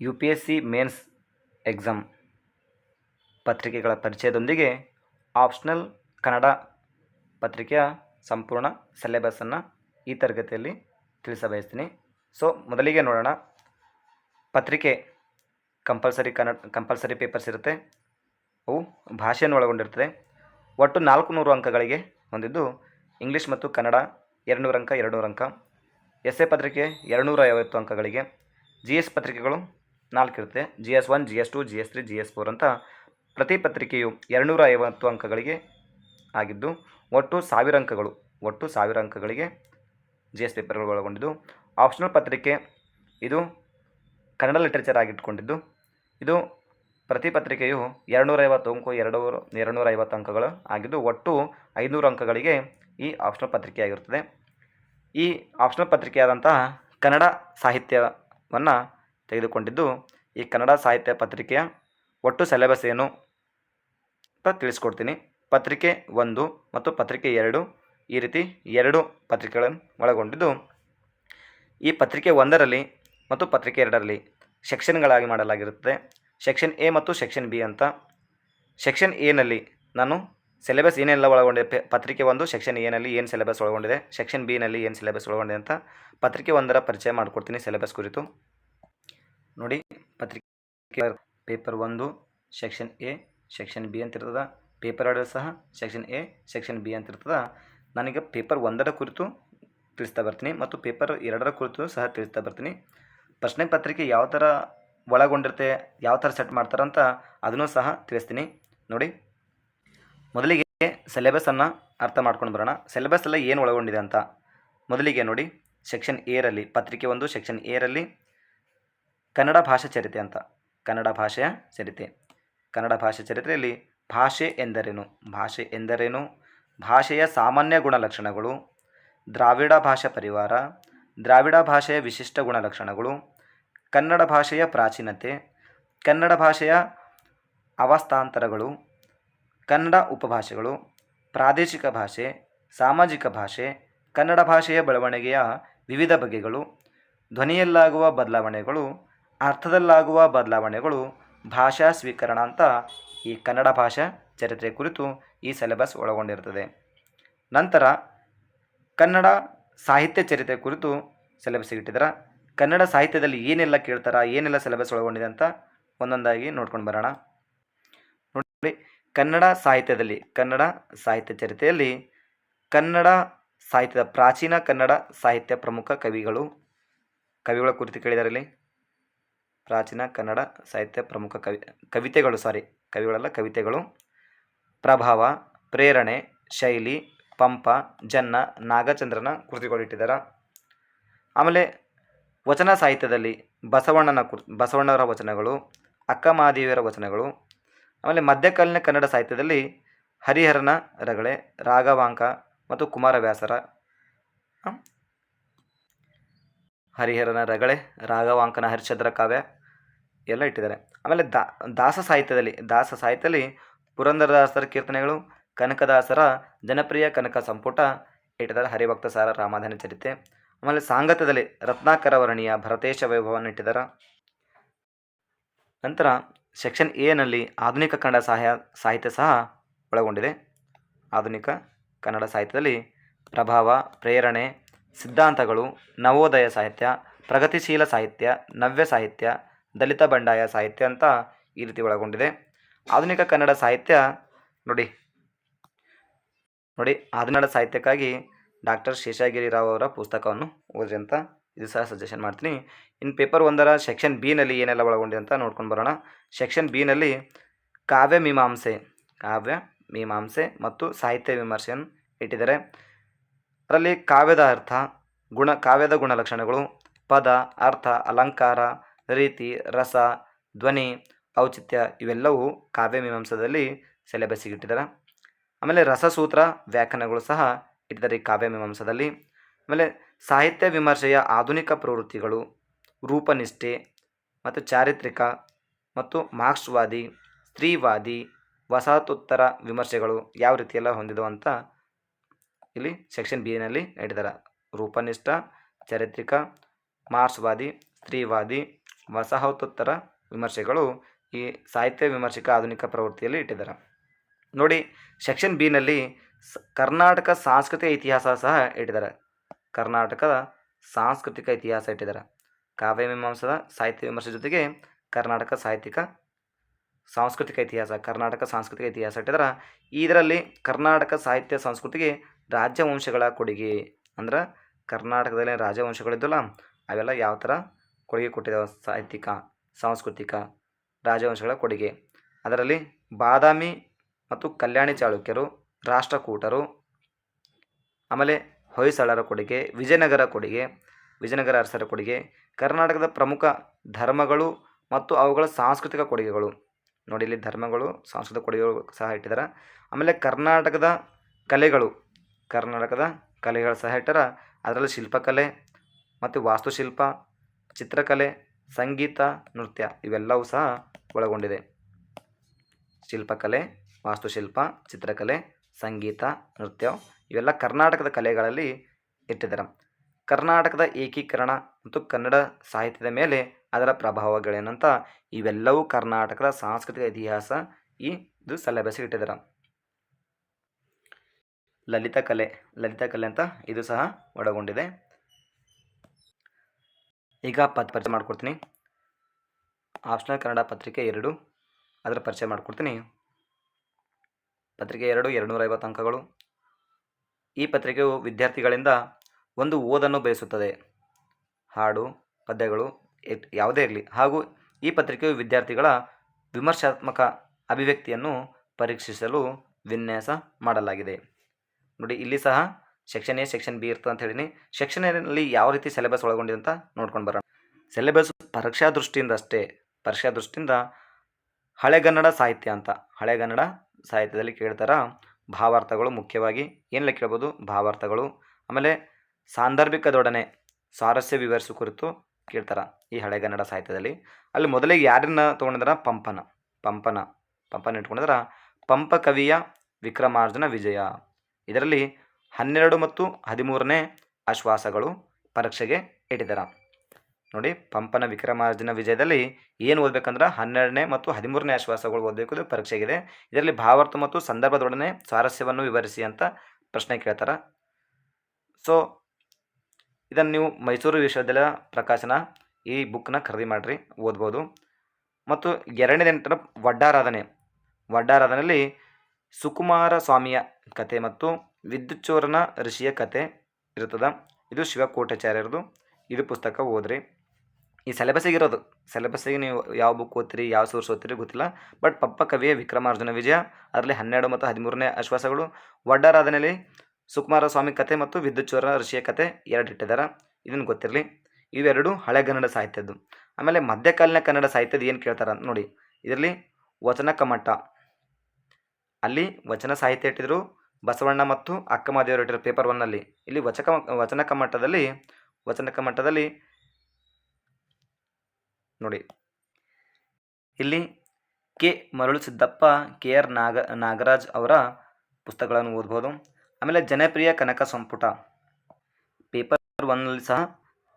U P S C mains exam ಪತ್ರಿಕೆಗಳ ಪರಿಚಯದೊಂದಿಗೆ optional Kannada ಪತ್ರಿಕೆಯ ಸಂಪೂರ್ಣ ಸಿಲೆಬಸ್ಸನ್ನು ಈ ತರಗತಿಯಲ್ಲಿ ತಿಳಿಸಬಯಸ್ತೀನಿ ಸೊ, ಮೊದಲಿಗೆ ನೋಡೋಣ. ಪತ್ರಿಕೆ ಕಂಪಲ್ಸರಿ ಕನ್ನಡ, ಕಂಪಲ್ಸರಿ ಪೇಪರ್ಸ್ ಇರುತ್ತೆ. ಅವು ಭಾಷೆಯನ್ನು ಒಳಗೊಂಡಿರ್ತದೆ. ಒಟ್ಟು ನಾಲ್ಕು ನೂರು ಅಂಕಗಳಿಗೆ ಹೊಂದಿದ್ದು ಇಂಗ್ಲೀಷ್ ಮತ್ತು ಕನ್ನಡ ಎರಡು ನೂರು ಅಂಕ ಎರಡು ನೂರು ಅಂಕ. ಎಸ್ ಎ ಪತ್ರಿಕೆ ಎರಡುನೂರ ಐವತ್ತು ಅಂಕಗಳಿಗೆ. ಜಿ ಎಸ್ ಪತ್ರಿಕೆಗಳು ನಾಲ್ಕು ಇರುತ್ತೆ. G S one G S two G S three G S four ಅಂತ ಪ್ರತಿ ಪತ್ರಿಕೆಯು ಎರಡುನೂರ ಐವತ್ತು ಅಂಕಗಳಿಗೆ ಆಗಿದ್ದು, ಒಟ್ಟು ಸಾವಿರ ಅಂಕಗಳು, ಒಟ್ಟು ಸಾವಿರ ಅಂಕಗಳಿಗೆ ಜಿ ಎಸ್ ಪೇಪರ್ಗಳು ಒಳಗೊಂಡಿದ್ದು. ಆಪ್ಷನಲ್ ಪತ್ರಿಕೆ ಇದು ಕನ್ನಡ ಲಿಟ್ರೇಚರ್ ಆಗಿಟ್ಕೊಂಡಿದ್ದು. ಇದು ಪ್ರತಿ ಪತ್ರಿಕೆಯು ಎರಡುನೂರ ಐವತ್ತು ಅಂಕು ಎರಡು ಎರಡುನೂರ ಐವತ್ತು ಅಂಕಗಳು ಆಗಿದ್ದು, ಒಟ್ಟು ಐನೂರು ಅಂಕಗಳಿಗೆ ಈ ಆಪ್ಷನಲ್ ಪತ್ರಿಕೆಯಾಗಿರುತ್ತದೆ ಈ ಆಪ್ಷನಲ್ ಪತ್ರಿಕೆಯಾದಂತಹ ಕನ್ನಡ ಸಾಹಿತ್ಯವನ್ನು ತೆಗೆದುಕೊಂಡಿದ್ದು ಈ ಕನ್ನಡ ಸಾಹಿತ್ಯ ಪತ್ರಿಕೆಯ ಒಟ್ಟು ಸೆಲೆಬಸ್ ಏನು ಅಂತ ತಿಳಿಸ್ಕೊಡ್ತೀನಿ. ಪತ್ರಿಕೆ ಒಂದು ಮತ್ತು ಪತ್ರಿಕೆ ಎರಡು ಈ ರೀತಿ ಎರಡು ಪತ್ರಿಕೆಗಳನ್ನು ಒಳಗೊಂಡಿದ್ದು, ಈ ಪತ್ರಿಕೆ ಒಂದರಲ್ಲಿ ಮತ್ತು ಪತ್ರಿಕೆ ಎರಡರಲ್ಲಿ ಸೆಕ್ಷನ್ಗಳಾಗಿ ಮಾಡಲಾಗಿರುತ್ತದೆ. ಸೆಕ್ಷನ್ ಎ ಮತ್ತು ಸೆಕ್ಷನ್ ಬಿ ಅಂತ. ಸೆಕ್ಷನ್ ಎನಲ್ಲಿ ನಾನು ಸಿಲೆಬಸ್ ಏನೆಲ್ಲ ಒಳಗೊಂಡಿದೆ? ಪತ್ರಿಕೆ ಒಂದು ಸೆಕ್ಷನ್ ಎನಲ್ಲಿ ಏನು ಸಿಲೆಬಸ್ ಒಳಗೊಂಡಿದೆ? ಸೆಕ್ಷನ್ ಬಿನಲ್ಲಿ ಏನು ಸಿಲೆಬಸ್ ಒಳಗೊಂಡಿದೆ ಅಂತ ಪತ್ರಿಕೆ ಒಂದರ ಪರಿಚಯ ಮಾಡಿಕೊಡ್ತೀನಿ ಸಿಲೆಬಸ್ ಕುರಿತು. ನೋಡಿ, ಪತ್ರಿಕೆ ಪೇಪರ್ ಒಂದು, ಸೆಕ್ಷನ್ ಎ, ಸೆಕ್ಷನ್ ಬಿ ಅಂತ ಇರ್ತದೆ ಪೇಪರ್ ಎರಡು ಸಹ, ಸೆಕ್ಷನ್ ಎ, ಸೆಕ್ಷನ್ ಬಿ ಅಂತ ಇರ್ತದೆ ನನಗೆ ಪೇಪರ್ ಒಂದರ ಕುರಿತು ತಿಳಿಸ್ತಾ ಬರ್ತೀನಿ ಮತ್ತು ಪೇಪರ್ ಎರಡರ ಕುರಿತು ಸಹ ತಿಳಿಸ್ತಾ ಬರ್ತೀನಿ. ಪ್ರಶ್ನೆ ಪತ್ರಿಕೆ ಯಾವ ಥರ ಒಳಗೊಂಡಿರುತ್ತೆ, ಯಾವ ಥರ ಸೆಟ್ ಮಾಡ್ತಾರಂತ ಅದನ್ನು ಸಹ ತಿಳಿಸ್ತೀನಿ. ನೋಡಿ, ಮೊದಲಿಗೆ ಸಿಲೆಬಸನ್ನು ಅರ್ಥ ಮಾಡ್ಕೊಂಡು ಬರೋಣ. ಸಿಲೆಬಸ್ ಎಲ್ಲ ಏನು ಒಳಗೊಂಡಿದೆ ಅಂತ. ಮೊದಲಿಗೆ ನೋಡಿ, ಸೆಕ್ಷನ್ ಎರಲ್ಲಿ ಪತ್ರಿಕೆ ಒಂದು, ಸೆಕ್ಷನ್ ಎರಲ್ಲಿ ಕನ್ನಡ ಭಾಷಾ ಚರಿತೆ ಅಂತ. ಕನ್ನಡ ಭಾಷೆಯ ಚರಿತೆ. ಕನ್ನಡ ಭಾಷೆ ಚರಿತ್ರೆಯಲ್ಲಿ ಭಾಷೆ ಎಂದರೇನು? ಭಾಷೆ ಎಂದರೇನು? ಭಾಷೆಯ ಸಾಮಾನ್ಯ ಗುಣಲಕ್ಷಣಗಳು, ದ್ರಾವಿಡ ಭಾಷಾ ಪರಿವಾರ, ದ್ರಾವಿಡ ಭಾಷೆಯ ವಿಶಿಷ್ಟ ಗುಣಲಕ್ಷಣಗಳು, ಕನ್ನಡ ಭಾಷೆಯ ಪ್ರಾಚೀನತೆ, ಕನ್ನಡ ಭಾಷೆಯ ಅವಸ್ಥಾಂತರಗಳು, ಕನ್ನಡ ಉಪಭಾಷೆಗಳು, ಪ್ರಾದೇಶಿಕ ಭಾಷೆ, ಸಾಮಾಜಿಕ ಭಾಷೆ, ಕನ್ನಡ ಭಾಷೆಯ ಬೆಳವಣಿಗೆಯ ವಿವಿಧ ಬಗೆಗಳು, ಧ್ವನಿಯಲ್ಲಾಗುವ ಬದಲಾವಣೆಗಳು ಅರ್ಥದಲ್ಲಾಗುವ ಬದಲಾವಣೆಗಳು ಭಾಷಾ ಸ್ವೀಕರಣ ಅಂತ ಈ ಕನ್ನಡ ಭಾಷಾ ಚರಿತ್ರೆ ಕುರಿತು ಈ ಸಿಲೆಬಸ್ ಒಳಗೊಂಡಿರುತ್ತದೆ ನಂತರ ಕನ್ನಡ ಸಾಹಿತ್ಯ ಚರಿತ್ರೆ ಕುರಿತು ಸಿಲೆಬಸ್ ಇಟ್ಟಿದ್ದಾರೆ ಕನ್ನಡ ಸಾಹಿತ್ಯದಲ್ಲಿ ಏನೆಲ್ಲ ಕೇಳ್ತಾರ, ಏನೆಲ್ಲ ಸಿಲೆಬಸ್ ಒಳಗೊಂಡಿದೆ ಅಂತ ಒಂದೊಂದಾಗಿ ನೋಡ್ಕೊಂಡು ಬರೋಣ. ನೋಡಿ, ಕನ್ನಡ ಸಾಹಿತ್ಯದಲ್ಲಿ, ಕನ್ನಡ ಸಾಹಿತ್ಯ ಚರಿತ್ರೆಯಲ್ಲಿ ಕನ್ನಡ ಸಾಹಿತ್ಯದ ಪ್ರಾಚೀನ ಕನ್ನಡ ಸಾಹಿತ್ಯ ಪ್ರಮುಖ ಕವಿಗಳು, ಕವಿಗಳ ಕುರಿತು ಕೇಳಿದಾರಲ್ಲಿ ಪ್ರಾಚೀನ ಕನ್ನಡ ಸಾಹಿತ್ಯ ಪ್ರಮುಖ ಕವಿ, ಕವಿತೆಗಳು ಸಾರಿ ಕವಿಗಳಲ್ಲ, ಕವಿತೆಗಳು. ಪ್ರಭಾವ, ಪ್ರೇರಣೆ, ಶೈಲಿ, ಪಂಪ, ಜನ್ನ, ನಾಗಚಂದ್ರನ ಕೃತಿಗಳಿಟ್ಟಿದ್ದಾರೆ ಆಮೇಲೆ ವಚನ ಸಾಹಿತ್ಯದಲ್ಲಿ ಬಸವಣ್ಣನ ಬಸವಣ್ಣವರ ವಚನಗಳು ಅಕ್ಕಮಹಾದೇವಿಯರ ವಚನಗಳು. ಆಮೇಲೆ ಮಧ್ಯಕಾಲೀನ ಕನ್ನಡ ಸಾಹಿತ್ಯದಲ್ಲಿ ಹರಿಹರನ ರಗಳೆ, ರಾಘವಾಂಕ ಮತ್ತು ಕುಮಾರವ್ಯಾಸರ? ಹರಿಹರನ ರಗಳೆ, ರಾಘವಾಂಕನ ಹರಿಶ್ಚಂದ್ರ ಕಾವ್ಯ. ಎಲ್ಲ ಇಟ್ಟಿದ್ದಾರೆ. ಆಮೇಲೆ ದಾಸ ಸಾಹಿತ್ಯದಲ್ಲಿ ದಾಸ ಸಾಹಿತ್ಯದಲ್ಲಿ ಪುರಂದರದಾಸರ ಕೀರ್ತನೆಗಳು, ಕನಕದಾಸರ ಜನಪ್ರಿಯ ಕನಕ ಸಂಪುಟ ಇಟ್ಟಿದ್ದಾರೆ ಹರಿಭಕ್ತ ಸಾರ ರಾಮಾಧಾನ ಚರಿತೆ ಆಮೇಲೆ ಸಾಂಗತ್ಯದಲ್ಲಿ ರತ್ನಾಕರ ವರ್ಣೀಯ ಭರತೇಶ ವೈಭವವನ್ನು ಇಟ್ಟಿದ್ದಾರೆ. ನಂತರ ಸೆಕ್ಷನ್ ಎನಲ್ಲಿ ಆಧುನಿಕ ಕನ್ನಡ ಸಾಹ್ಯ, ಸಾಹಿತ್ಯ ಸಹ ಒಳಗೊಂಡಿದೆ. ಆಧುನಿಕ ಕನ್ನಡ ಸಾಹಿತ್ಯದಲ್ಲಿ ಪ್ರಭಾವ, ಪ್ರೇರಣೆ, ಸಿದ್ಧಾಂತಗಳು, ನವೋದಯ ಸಾಹಿತ್ಯ, ಪ್ರಗತಿಶೀಲ ಸಾಹಿತ್ಯ, ನವ್ಯ ಸಾಹಿತ್ಯ ದಲಿತ ಬಂಡಾಯ ಸಾಹಿತ್ಯ ಅಂತ ಈ ರೀತಿ ಒಳಗೊಂಡಿದೆ. ಆಧುನಿಕ ಕನ್ನಡ ಸಾಹಿತ್ಯ ನೋಡಿ ನೋಡಿ ಆಧುನಿಕ ಸಾಹಿತ್ಯಕ್ಕಾಗಿ ಡಾಕ್ಟರ್ ಶೇಷಗಿರಿ ರಾವ್ ಅವರ ಪುಸ್ತಕವನ್ನು ಓದ್ರಿ ಅಂತ ಇದು ಸಹ ಸಜೆಷನ್ ಮಾಡ್ತೀನಿ. ಇನ್ನು ಪೇಪರ್ ಒಂದರ ಸೆಕ್ಷನ್ ಬಿನಲ್ಲಿ ಏನೆಲ್ಲ ಒಳಗೊಂಡಿದೆ ಅಂತ ನೋಡ್ಕೊಂಡು ಬರೋಣ. ಸೆಕ್ಷನ್ ಬಿನಲ್ಲಿ ಕಾವ್ಯ ಮೀಮಾಂಸೆ ಕಾವ್ಯ ಮೀಮಾಂಸೆ ಮತ್ತು ಸಾಹಿತ್ಯ ವಿಮರ್ಶೆಯನ್ನು ಇಟ್ಟಿದ್ದಾರೆ. ಅದರಲ್ಲಿ ಕಾವ್ಯದ ಅರ್ಥ, ಗುಣ, ಕಾವ್ಯದ ಗುಣಲಕ್ಷಣಗಳು, ಪದ, ಅರ್ಥ, ಅಲಂಕಾರ ರೀತಿ, ರಸ, ಧ್ವನಿ, ಔಚಿತ್ಯ ಇವೆಲ್ಲವೂ ಕಾವ್ಯ ಮೀಮಾಂಸದಲ್ಲಿ ಇಟ್ಟಿದ್ದಾರೆ. ಆಮೇಲೆ ರಸಸೂತ್ರ ವ್ಯಾಖ್ಯಾನಗಳು ಸಹ ಇಟ್ಟಿದ್ದಾರೆ ಈ ಕಾವ್ಯ ಮೀಮಾಂಸದಲ್ಲಿ ಆಮೇಲೆ ಸಾಹಿತ್ಯ ವಿಮರ್ಶೆಯ ಆಧುನಿಕ ಪ್ರವೃತ್ತಿಗಳು, ರೂಪನಿಷ್ಠೆ ಮತ್ತು ಚಾರಿತ್ರಿಕ ಮತ್ತು ಮಾರ್ಕ್ಸ್ವಾದಿ, ಸ್ತ್ರೀವಾದಿ, ವಸಾಹತೋತ್ತರ ವಿಮರ್ಶೆಗಳು ಯಾವ ರೀತಿಯೆಲ್ಲ ಹೊಂದಿದವು ಅಂತ ಇಲ್ಲಿ ಸೆಕ್ಷನ್ ಬಿ ನಲ್ಲಿ ನೀಡಿದ್ದಾರೆ ರೂಪನಿಷ್ಠ, ಚಾರಿತ್ರಿಕ, ಮಾರ್ಕ್ಸ್ವಾದಿ, ಸ್ತ್ರೀವಾದಿ ವಸಾಹತೋತ್ತರ ವಿಮರ್ಶೆಗಳು ಈ ಸಾಹಿತ್ಯ ವಿಮರ್ಶಕ ಆಧುನಿಕ ಪ್ರವೃತ್ತಿಯಲ್ಲಿ ಇಟ್ಟಿದ್ದಾರೆ. ನೋಡಿ, ಸೆಕ್ಷನ್ ಬಿನಲ್ಲಿ ನಲ್ಲಿ ಕರ್ನಾಟಕ ಸಾಂಸ್ಕೃತಿಕ ಇತಿಹಾಸ ಸಹ ಇಟ್ಟಿದ್ದಾರೆ. ಕರ್ನಾಟಕದ ಸಾಂಸ್ಕೃತಿಕ ಇತಿಹಾಸ ಇಟ್ಟಿದ್ದಾರೆ. ಕಾವ್ಯ ಮೀಮಾಂಸದ ಸಾಹಿತ್ಯ ವಿಮರ್ಶೆ ಜೊತೆಗೆ ಕರ್ನಾಟಕ ಸಾಹಿತ್ಯಿಕ ಸಾಂಸ್ಕೃತಿಕ ಇತಿಹಾಸ, ಕರ್ನಾಟಕ ಸಾಂಸ್ಕೃತಿಕ ಇತಿಹಾಸ ಇಟ್ಟಿದ್ದಾರೆ. ಇದರಲ್ಲಿ ಕರ್ನಾಟಕ ಸಾಹಿತ್ಯ ಸಂಸ್ಕೃತಿಗೆ ರಾಜವಂಶಗಳ ಕೊಡುಗೆ, ಅಂದ್ರೆ ಕರ್ನಾಟಕದಲ್ಲಿ ರಾಜವಂಶಗಳಿದ್ದಲ್ಲ, ಅವೆಲ್ಲ ಯಾವ ಥರ ಕೊಡುಗೆ ಕೊಟ್ಟಿದ್ದಾವೆ ಸಾಹಿತ್ಯಿಕ, ಸಾಂಸ್ಕೃತಿಕ ರಾಜವಂಶಗಳ ಕೊಡುಗೆ. ಅದರಲ್ಲಿ ಬಾದಾಮಿ ಮತ್ತು ಕಲ್ಯಾಣಿ ಚಾಳುಕ್ಯರು, ರಾಷ್ಟ್ರಕೂಟರು, ಆಮೇಲೆ ಹೊಯ್ಸಳರ ಕೊಡುಗೆ, ವಿಜಯನಗರ ಕೊಡುಗೆ, ವಿಜಯನಗರ ಅರಸರ ಕೊಡುಗೆ, ಕರ್ನಾಟಕದ ಪ್ರಮುಖ ಧರ್ಮಗಳು ಮತ್ತು ಅವುಗಳ ಸಾಂಸ್ಕೃತಿಕ ಕೊಡುಗೆಗಳು. ನೋಡಿ, ಇಲ್ಲಿ ಧರ್ಮಗಳು, ಸಾಂಸ್ಕೃತಿಕ ಕೊಡುಗೆಗಳು ಸಹ ಇಟ್ಟಿದ್ದಾರೆ. ಆಮೇಲೆ ಕರ್ನಾಟಕದ ಕಲೆಗಳು ಕರ್ನಾಟಕದ ಕಲೆಗಳು ಸಹ ಇಟ್ಟಾರ ಅದರಲ್ಲಿ ಶಿಲ್ಪಕಲೆ ಮತ್ತು ವಾಸ್ತುಶಿಲ್ಪ ಚಿತ್ರಕಲೆ, ಸಂಗೀತ, ನೃತ್ಯ ಇವೆಲ್ಲವೂ ಸಹ ಒಳಗೊಂಡಿದೆ. ಶಿಲ್ಪಕಲೆ, ವಾಸ್ತುಶಿಲ್ಪ, ಚಿತ್ರಕಲೆ, ಸಂಗೀತ, ನೃತ್ಯ ಇವೆಲ್ಲ ಕರ್ನಾಟಕದ ಕಲೆಗಳಲ್ಲಿ ಇಟ್ಟಿದ್ದಾರೆ. ಕರ್ನಾಟಕದ ಏಕೀಕರಣ ಮತ್ತು ಕನ್ನಡ ಸಾಹಿತ್ಯದ ಮೇಲೆ ಅದರ ಪ್ರಭಾವಗಳೇನಂತ ಇವೆಲ್ಲವೂ ಕರ್ನಾಟಕದ ಸಾಂಸ್ಕೃತಿಕ ಇತಿಹಾಸ ಈ ಇದು ಸಿಲೆಬಸ್ಸಿಗೆ ಇಟ್ಟಿದ್ದಾರೆ. ಲಲಿತ ಕಲೆ ಲಲಿತ ಕಲೆ ಅಂತ ಇದು ಸಹ ಒಳಗೊಂಡಿದೆ. ಈಗ ಪದ ಪರಿಚಯ ಮಾಡ್ಕೊಡ್ತೀನಿ. ಆಪ್ಷನಲ್ ಕನ್ನಡ ಪತ್ರಿಕೆ ಎರಡು, ಅದರ ಪರಿಚಯ ಮಾಡ್ಕೊಡ್ತೀನಿ. ಪತ್ರಿಕೆ ಎರಡು ಎರಡುನೂರ ಐವತ್ತು ಅಂಕಗಳು. ಈ ಪತ್ರಿಕೆಯು ವಿದ್ಯಾರ್ಥಿಗಳಿಂದ ಒಂದು ಓದನ್ನು ಬಯಸುತ್ತದೆ ಹಾಡು, ಪದ್ಯಗಳು ಯಾವುದೇ ಇರಲಿ. ಹಾಗೂ ಈ ಪತ್ರಿಕೆಯು ವಿದ್ಯಾರ್ಥಿಗಳ ವಿಮರ್ಶಾತ್ಮಕ ಅಭಿವ್ಯಕ್ತಿಯನ್ನು ಪರೀಕ್ಷಿಸಲು ವಿನ್ಯಾಸ ಮಾಡಲಾಗಿದೆ. ನೋಡಿ, ಇಲ್ಲಿ ಸಹ ಸೆಕ್ಷನ್ ಎ ಸೆಕ್ಷನ್ ಬಿ ಇರ್ತದೆ ಅಂತ ಹೇಳಿನಿ. ಸೆಕ್ಷನ್ ಎನಲ್ಲಿ ಯಾವ ರೀತಿ ಸಿಲೆಬಸ್ ಒಳಗೊಂಡಿದೆ ಅಂತ ನೋಡ್ಕೊಂಡು ಬರೋಣ. ಸಿಲೆಬಸ್ ಪರೀಕ್ಷಾ ದೃಷ್ಟಿಯಿಂದ ಅಷ್ಟೇ. ಪರೀಕ್ಷಾ ದೃಷ್ಟಿಯಿಂದ ಹಳೆಗನ್ನಡ ಸಾಹಿತ್ಯ ಅಂತ. ಹಳೆಗನ್ನಡ ಸಾಹಿತ್ಯದಲ್ಲಿ ಕೇಳ್ತಾರ ಭಾವಾರ್ಥಗಳು ಮುಖ್ಯವಾಗಿ. ಏನೆಲ್ಲ ಕೇಳ್ಬೋದು ಭಾವಾರ್ಥಗಳು. ಆಮೇಲೆ ಸಾಂದರ್ಭಿಕದೊಡನೆ ಸ್ವಾರಸ್ಯ ವಿವರಿಸು ಕುರಿತು ಕೇಳ್ತಾರ ಈ ಹಳೆಗನ್ನಡ ಸಾಹಿತ್ಯದಲ್ಲಿ. ಅಲ್ಲಿ ಮೊದಲಿಗೆ ಯಾರನ್ನ ತೊಗೊಂಡಿದಾರ? ಪಂಪನ. ಪಂಪನ. ಪಂಪನ ಇಟ್ಕೊಂಡಿದಾರ. ಪಂಪ ಕವಿಯ ವಿಕ್ರಮಾರ್ಜುನ ವಿಜಯ. ಇದರಲ್ಲಿ ಹನ್ನೆರಡು ಮತ್ತು ಹದಿಮೂರನೇ ಆಶ್ವಾಸಗಳು ಪರೀಕ್ಷೆಗೆ ಇಟ್ಟಿದ್ದಾರೆ ನೋಡಿ, ಪಂಪನ ವಿಕ್ರಮಾರ್ಜುನ ವಿಜಯದಲ್ಲಿ ಏನು ಓದಬೇಕಂದ್ರೆ ಹನ್ನೆರಡನೇ ಮತ್ತು ಹದಿಮೂರನೇ ಆಶ್ವಾಸಗಳು ಓದಬೇಕು ಇದು ಪರೀಕ್ಷೆಗಿದೆ. ಇದರಲ್ಲಿ ಭಾವಾರ್ಥ ಮತ್ತು ಸಂದರ್ಭದೊಡನೆ ಸ್ವಾರಸ್ಯವನ್ನು ವಿವರಿಸಿ ಅಂತ ಪ್ರಶ್ನೆ ಕೇಳ್ತಾರೆ. ಸೊ ಇದನ್ನು ನೀವು ಮೈಸೂರು ವಿಶ್ವವಿದ್ಯಾಲಯ ಪ್ರಕಾಶನ ಈ ಬುಕ್ನ ಖರೀದಿ ಮಾಡಿರಿ, ಓದ್ಬೋದು. ಮತ್ತು ಎರಡನೇ ನಂತರ ವಡ್ಡಾರಾಧನೆ. ವಡ್ಡಾರಾಧನೆಯಲ್ಲಿ ಸುಕುಮಾರ ಸ್ವಾಮಿಯ ಕತೆ ಮತ್ತು ವಿದ್ಯುಚ್ಚೋರನ ಋಷಿಯ ಕತೆ ಇರ್ತದೆ ಇದು ಶಿವಕೋಟಾಚಾರ್ಯರದು ಇದು ಪುಸ್ತಕ ಓದ್ರಿ. ಈ ಸಿಲೆಬಸ್ಸಿಗೆ ಇರೋದು. ಸಿಲೆಬಸ್ಸಿಗೆ ನೀವು ಯಾವ ಬುಕ್ ಓದ್ತೀರಿ, ಯಾವ ಸೋರ್ಸ್ ಓದ್ತೀರಿ ಗೊತ್ತಿಲ್ಲ. ಬಟ್ ಪಪ್ಪ ಕವಿಯ ವಿಕ್ರಮಾರ್ಜುನ ವಿಜಯ, ಅದರಲ್ಲಿ ಹನ್ನೆರಡು ಮತ್ತು ಹದಿಮೂರನೇ ಆಶ್ವಾಸಗಳು. ವಡ್ಡಾರಾಧನೆಯಲ್ಲಿ ಸುಕುಮಾರ ಸ್ವಾಮಿ ಕತೆ ಮತ್ತು ವಿದ್ಯುಚ್ಚೋರ ಋಷಿಯ ಕತೆ ಎರಡು ಇಟ್ಟಿದ್ದಾರೆ. ಇದನ್ನು ಗೊತ್ತಿರಲಿ. ಇವೆರಡು ಹಳೆಗನ್ನಡ ಸಾಹಿತ್ಯದ್ದು. ಆಮೇಲೆ ಮಧ್ಯಕಾಲೀನ ಕನ್ನಡ ಸಾಹಿತ್ಯದ ಏನು ಕೇಳ್ತಾರೆ ನೋಡಿ. ಇದರಲ್ಲಿ ವಚನ ಕಮಟ. ಅಲ್ಲಿ ವಚನ ಸಾಹಿತ್ಯ ಇಟ್ಟಿದ್ರು. ಬಸವಣ್ಣ ಮತ್ತು ಅಕ್ಕಮಹಾದೇವರು ಇಟ್ಟಿರೋ ಪೇಪರ್ ಒನ್ನಲ್ಲಿ ಇಲ್ಲಿ ವಚಕ, ವಚನಕ ಮಟ್ಟದಲ್ಲಿ ವಚನಕ ಮಟ್ಟದಲ್ಲಿ ನೋಡಿ. ಇಲ್ಲಿ ಕೆ ಮರಳು ಸಿದ್ದಪ್ಪ ಕೆ ಆರ್ ನಾಗ, ನಾಗರಾಜ್ ಅವರ ಪುಸ್ತಕಗಳನ್ನು ಓದ್ಬೋದು. ಆಮೇಲೆ ಜನಪ್ರಿಯ ಕನಕ ಸಂಪುಟ. ಪೇಪರ್ ಒನ್ನಲ್ಲಿ ಸಹ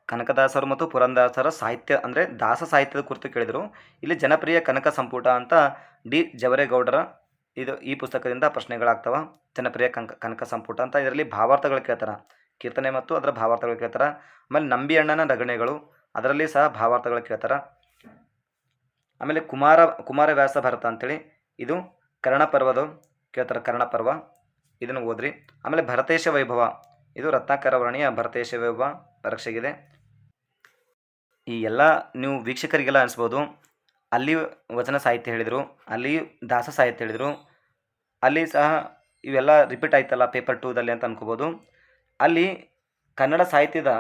ಕನಕದಾಸರು ಮತ್ತು ಪುರಂದಾಸರ ಸಾಹಿತ್ಯ ಅಂದರೆ ದಾಸ ಸಾಹಿತ್ಯದ ಕುರಿತು ಕೇಳಿದರು. ಇಲ್ಲಿ ಜನಪ್ರಿಯ ಕನಕ ಸಂಪುಟ ಅಂತ ಡಿ ಜವರೇಗೌಡರ ಇದು ಈ ಪುಸ್ತಕದಿಂದ ಪ್ರಶ್ನೆಗಳಾಗ್ತವೆ. ಜನಪ್ರಿಯ ಕಂಕ, ಕನಕ ಸಂಪುಟ ಅಂತ ಇದರಲ್ಲಿ ಭಾವಾರ್ಥಗಳು ಕೇಳ್ತಾರೆ. ಕೀರ್ತನೆ ಮತ್ತು ಅದರ ಭಾವಾರ್ಥಗಳು ಕೇಳ್ತಾರೆ. ಆಮೇಲೆ ನಂಬಿ ಅಣ್ಣನ ರಗಣೆಗಳು ಅದರಲ್ಲಿ ಸಹ ಭಾವಾರ್ಥಗಳು ಕೇಳ್ತಾರೆ. ಆಮೇಲೆ ಕುಮಾರ, ಕುಮಾರವ್ಯಾಸ ಭರತ ಅಂತೇಳಿ, ಇದು ಕರ್ಣಪರ್ವದ ಕೇಳ್ತಾರೆ ಕರ್ಣಪರ್ವ. ಇದನ್ನು ಓದ್ರಿ. ಆಮೇಲೆ ಭರತೇಶ ವೈಭವ, ಇದು ರತ್ನಾಕರ ವರ್ಣಿಯ ಭರತೇಶ ವೈಭವ ಪರೀಕ್ಷೆಗಿದೆ. ಈ ಎಲ್ಲ ನೀವು ವೀಕ್ಷಕರಿಗೆಲ್ಲ ಅನಿಸ್ಬೋದು. ಅಲ್ಲಿ ವಚನ ಸಾಹಿತ್ಯ ಹೇಳಿದರು, ಅಲ್ಲಿ ದಾಸ ಸಾಹಿತ್ಯ ಹೇಳಿದರು, ಅಲ್ಲಿ ಸಹ ಇವೆಲ್ಲ ರಿಪೀಟ್ ಆಯ್ತಲ್ಲ ಪೇಪರ್ ಟೂದಲ್ಲಿ ಅಂತ ಅನ್ಕೋಬೋದು. ಅಲ್ಲಿ ಕನ್ನಡ ಸಾಹಿತ್ಯದ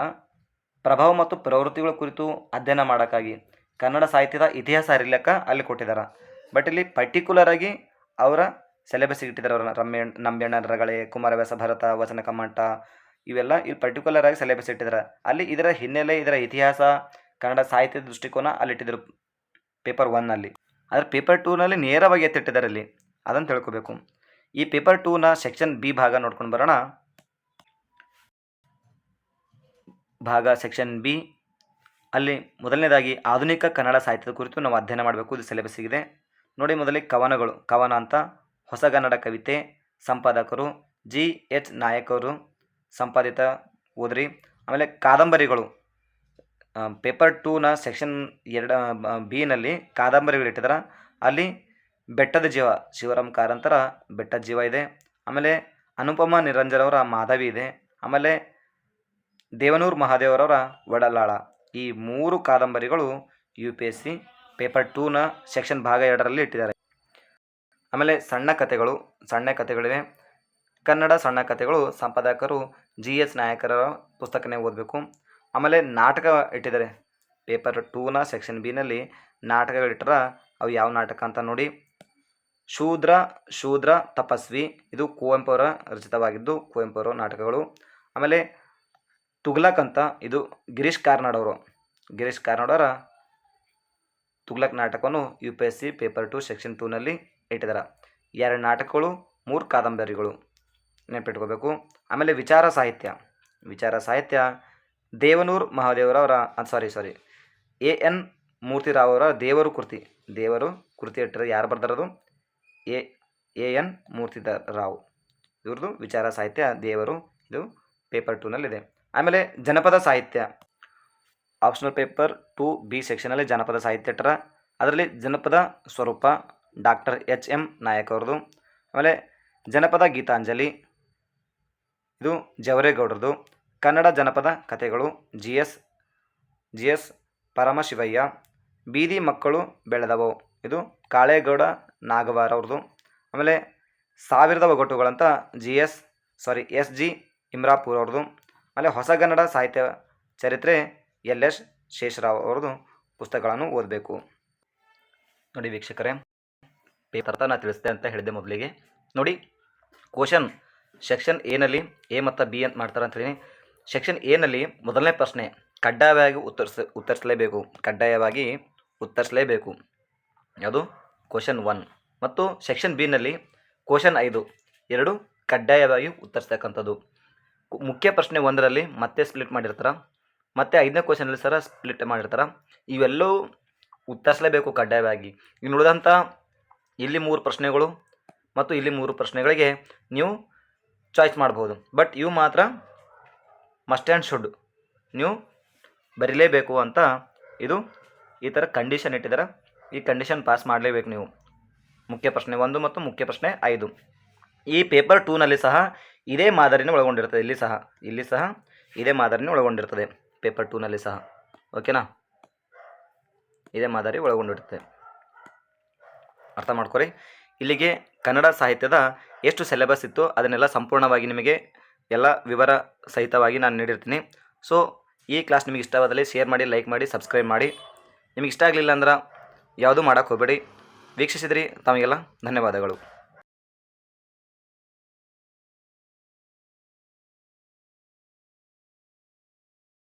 ಪ್ರಭಾವ ಮತ್ತು ಪ್ರವೃತ್ತಿಗಳ ಕುರಿತು ಅಧ್ಯಯನ ಮಾಡೋಕ್ಕಾಗಿ ಕನ್ನಡ ಸಾಹಿತ್ಯದ ಇತಿಹಾಸ ಅರಿಲಕ್ಕ ಅಲ್ಲಿ ಕೊಟ್ಟಿದ್ದಾರೆ ಬಟ್ ಇಲ್ಲಿ ಪರ್ಟಿಕ್ಯುಲರ್ ಆಗಿ ಅವರ ಸೆಲೆಬಸ್ ಇಟ್ಟಿದ್ದಾರೆ ಅವರ ರಮ್ಯ ನಂಬ್ಯಣ್ಣ, ರಗಳೆ, ಕುಮಾರವ್ಯಾಸ ಭರತ, ವಚನ ಕಮ್ಮಟ ಇವೆಲ್ಲ ಇಲ್ಲಿ ಪರ್ಟಿಕ್ಯುಲರ್ ಆಗಿ ಸಿಲೆಬಸ್ ಇಟ್ಟಿದ್ದಾರೆ ಅಲ್ಲಿ ಇದರ ಹಿನ್ನೆಲೆ, ಇದರ ಇತಿಹಾಸ, ಕನ್ನಡ ಸಾಹಿತ್ಯದ ದೃಷ್ಟಿಕೋನ ಅಲ್ಲಿ ಇಟ್ಟಿದ್ರು. ಪೇಪರ್ ಒನ್ನಲ್ಲಿ ಆದರೆ ಪೇಪರ್ ಟೂನಲ್ಲಿ ನೇರವಾಗಿ ಎತ್ತಿಟ್ಟಿದ್ದಾರೆ ಅಲ್ಲಿ. ಅದನ್ನು ತಿಳ್ಕೊಬೇಕು. ಈ ಪೇಪರ್ ಟೂನ ಸೆಕ್ಷನ್ ಬಿ ಭಾಗ ನೋಡ್ಕೊಂಡು ಬರೋಣ. ಭಾಗ ಸೆಕ್ಷನ್ ಬಿ. ಅಲ್ಲಿ ಮೊದಲನೇದಾಗಿ ಆಧುನಿಕ ಕನ್ನಡ ಸಾಹಿತ್ಯದ ಕುರಿತು ನಾವು ಅಧ್ಯಯನ ಮಾಡಬೇಕು. ಇದು ಸಿಲೆಬಸ್ಸಿಗಿದೆ ನೋಡಿ ಮೊದಲಿಗೆ ಕವನಗಳು. ಕವನ ಅಂತ ಹೊಸಗನ್ನಡ ಕವಿತೆ, ಸಂಪಾದಕರು, ಜಿ ಎಚ್ ನಾಯಕರು, ಸಂಪಾದಿತ, ಓದ್ರಿ. ಆಮೇಲೆ ಕಾದಂಬರಿಗಳು. ಪೇಪರ್ ಟೂನ ಸೆಕ್ಷನ್ ಎರಡು ಬಿನಲ್ಲಿ ಕಾದಂಬರಿಗಳು ಇಟ್ಟಿದ್ದಾರೆ ಅಲ್ಲಿ ಬೆಟ್ಟದ ಜೀವ, ಶಿವರಾಮ್ ಕಾರಂತರ ಬೆಟ್ಟದ ಜೀವ ಇದೆ. ಆಮೇಲೆ ಅನುಪಮ ನಿರಂಜನವರ ಮಾಧವಿ ಇದೆ. ಆಮೇಲೆ ದೇವನೂರು ಮಹಾದೇವರವರ ಒಡಲಾಳ ಈ ಮೂರು ಕಾದಂಬರಿಗಳು U P S C paper ಟೂನ section ಭಾಗ ಎರಡರಲ್ಲಿ ಇಟ್ಟಿದ್ದಾರೆ. ಆಮೇಲೆ ಸಣ್ಣ ಕಥೆಗಳು, ಸಣ್ಣ ಕಥೆಗಳಿವೆ. ಕನ್ನಡ ಸಣ್ಣ ಕಥೆಗಳು ಸಂಪಾದಕರು ಜಿ ಎಸ್ ನಾಯಕರ ಪುಸ್ತಕನೇ ಓದಬೇಕು. ಆಮೇಲೆ ನಾಟಕ ಇಟ್ಟಿದ್ದಾರೆ. ಪೇಪರ್ ಟೂನ ಸೆಕ್ಷನ್ ಬಿನಲ್ಲಿ ನಾಟಕಗಳಿಟ್ಟರೆ ಅವು ಯಾವ ನಾಟಕ ಅಂತ ನೋಡಿ. ಶೂದ್ರ ಶೂದ್ರ, ತಪಸ್ವಿ, ಇದು ಕುವೆಂಪು ಅವರ ರಚಿತವಾಗಿದ್ದು ಕುವೆಂಪು ಅವರ ನಾಟಕಗಳು. ಆಮೇಲೆ ತುಗ್ಲಕ್ ಅಂತ ಇದು ಗಿರೀಶ್ ಕಾರ್ನಾಡ್ ಅವರು. ಗಿರೀಶ್ ಕಾರ್ನಾಡ್ ಅವರ ತುಗ್ಲಕ್ ನಾಟಕವನ್ನು U P S C paper two section ಟೂನಲ್ಲಿ ಇಟ್ಟಿದ್ದಾರೆ ಎರಡು ನಾಟಕಗಳು, ಮೂರು ಕಾದಂಬರಿಗಳು ನೆನಪಿಟ್ಕೋಬೇಕು. ಆಮೇಲೆ ವಿಚಾರ ಸಾಹಿತ್ಯ. ವಿಚಾರ ಸಾಹಿತ್ಯ Devanur ಮಹಾದೇವರವರ sorry sorry A N Murthy Rao ಅವರ ದೇವರು ಕೃತಿ. ದೇವರು ಕೃತಿ ಇಟ್ಟರೆ ಯಾರು ಬರ್ದಾರದು? ಎ ಎ ಎನ್ ಮೂರ್ತಿದ ರಾವ್ ಇವ್ರದ್ದು ವಿಚಾರ ಸಾಹಿತ್ಯ, ದೇವರು, ಇದು ಪೇಪರ್ ಟೂನಲ್ಲಿದೆ ಆಮೇಲೆ ಜನಪದ ಸಾಹಿತ್ಯ. ಆಪ್ಷನಲ್ ಪೇಪರ್ ಟು ಬಿ ಸೆಕ್ಷನಲ್ಲಿ ಜನಪದ ಸಾಹಿತ್ಯ ಇಟ್ಟರ ಅದರಲ್ಲಿ ಜನಪದ ಸ್ವರೂಪ ಡಾಕ್ಟರ್ ಎಚ್ ಎಂ ನಾಯಕ್ ಅವ್ರದ್ದು. ಆಮೇಲೆ ಜನಪದ ಗೀತಾಂಜಲಿ. ಇದು ಜವರೇಗೌಡರದು ಕನ್ನಡ ಜನಪದ ಕಥೆಗಳು G S G S Paramashivaiah, ಬೀದಿ ಮಕ್ಕಳು ಬೆಳೆದವು. ಇದು ಕಾಳೇಗೌಡ ನಾಗವಾರ ಅವ್ರದ್ದು. ಆಮೇಲೆ ಸಾವಿರದ ಒಗಟುಗಳಂತ G S sorry S G Imrapur ಅವ್ರದ್ದು. ಆಮೇಲೆ ಹೊಸಗನ್ನಡ ಸಾಹಿತ್ಯ ಚರಿತ್ರೆ ಎಲ್ ಎಸ್ ಶೇಷರಾವ್ ಅವ್ರದ್ದು ಪುಸ್ತಕಗಳನ್ನು ಓದಬೇಕು. ನೋಡಿ ವೀಕ್ಷಕರೇ, ಪೇಪರ್ ನಾನು ತಿಳಿಸಿದೆ ಅಂತ ಹೇಳಿದೆ ಮೊದಲಿಗೆ. ನೋಡಿ, ಕ್ವಶನ್ ಸೆಕ್ಷನ್ ಎನಲ್ಲಿ ಎ ಮತ್ತು ಬಿ ಅಂತ ಮಾಡ್ತಾರೆ ಅಂತ ಹೇಳಿ ಸೆಕ್ಷನ್ ಎನಲ್ಲಿ ಮೊದಲನೇ ಪ್ರಶ್ನೆ ಕಡ್ಡಾಯವಾಗಿ ಉತ್ತರಿಸ, ಉತ್ತರಿಸಲೇಬೇಕು. ಕಡ್ಡಾಯವಾಗಿ ಉತ್ತರಿಸಲೇಬೇಕು. ಯಾವುದು? ಕ್ವಶನ್ ಒನ್ ಮತ್ತು ಸೆಕ್ಷನ್ ಬಿನಲ್ಲಿ ಕ್ವಶನ್ ಐದು. ಎರಡು ಕಡ್ಡಾಯವಾಗಿ ಉತ್ತರಿಸ್ತಕ್ಕಂಥದ್ದು. ಮುಖ್ಯ ಪ್ರಶ್ನೆ ಒಂದರಲ್ಲಿ ಮತ್ತೆ ಸ್ಪ್ಲಿಟ್ ಮಾಡಿರ್ತಾರೆ. ಮತ್ತು ಐದನೇ ಕ್ವಶನಲ್ಲಿ ಸರ ಸ್ಪ್ಲಿಟ್ ಮಾಡಿರ್ತಾರೆ. ಇವೆಲ್ಲವೂ ಉತ್ತರಿಸಲೇಬೇಕು ಕಡ್ಡಾಯವಾಗಿ. ಇನ್ನು ಉಳಿದಂಥ ಇಲ್ಲಿ ಮೂರು ಪ್ರಶ್ನೆಗಳು ಮತ್ತು ಇಲ್ಲಿ ಮೂರು ಪ್ರಶ್ನೆಗಳಿಗೆ ನೀವು ಚಾಯ್ಸ್ ಮಾಡ್ಬೋದು. ಬಟ್ ಇವು ಮಾತ್ರ ಮಸ್ಟ್ ಆ್ಯಂಡ್ ಶುಡ್ ನೀವು ಬರಿಲೇಬೇಕು ಅಂತ ಇದು ಈ ಥರ ಕಂಡೀಷನ್ ಇಟ್ಟಿದ್ದಾರೆ. ಈ ಕಂಡೀಷನ್ ಪಾಸ್ ಮಾಡಲೇಬೇಕು ನೀವು. ಮುಖ್ಯ ಪ್ರಶ್ನೆ ಒಂದು ಮತ್ತು ಮುಖ್ಯ ಪ್ರಶ್ನೆ ಐದು. ಈ ಪೇಪರ್ ಟೂನಲ್ಲಿ ಸಹ ಇದೇ ಮಾದರಿನ ಒಳಗೊಂಡಿರ್ತದೆ. ಇಲ್ಲಿ ಸಹ ಇಲ್ಲಿ ಸಹ ಇದೇ ಮಾದರಿನ ಒಳಗೊಂಡಿರ್ತದೆ. ಪೇಪರ್ ಟೂನಲ್ಲಿ ಸಹ. ಓಕೆನಾ ಇದೇ ಮಾದರಿ ಒಳಗೊಂಡಿರ್ತದೆ. ಅರ್ಥ ಮಾಡ್ಕೊರಿ. ಇಲ್ಲಿಗೆ ಕನ್ನಡ ಸಾಹಿತ್ಯದ ಎಷ್ಟು ಸಿಲೆಬಸ್ ಇತ್ತು ಅದನ್ನೆಲ್ಲ ಸಂಪೂರ್ಣವಾಗಿ ನಿಮಗೆ ಎಲ್ಲ ವಿವರ ಸಹಿತವಾಗಿ ನಾನು ನೀಡಿರ್ತೀನಿ. ಸೊ ಈ ಕ್ಲಾಸ್ ನಿಮಗೆ ಇಷ್ಟವಾದಲ್ಲಿ ಶೇರ್ ಮಾಡಿ ಲೈಕ್ ಮಾಡಿ ಸಬ್ಸ್ಕ್ರೈಬ್ ಮಾಡಿ. ನಿಮಗೆ ಇಷ್ಟ ಆಗಲಿಲ್ಲ ಅಂದ್ರೆ ಯಾವುದೂ ಮಾಡೋಕ್ಕೆ ಹೋಗಬೇಡಿ. ವೀಕ್ಷಿಸಿದ್ರಿ ತಮಗೆಲ್ಲ ಧನ್ಯವಾದಗಳು.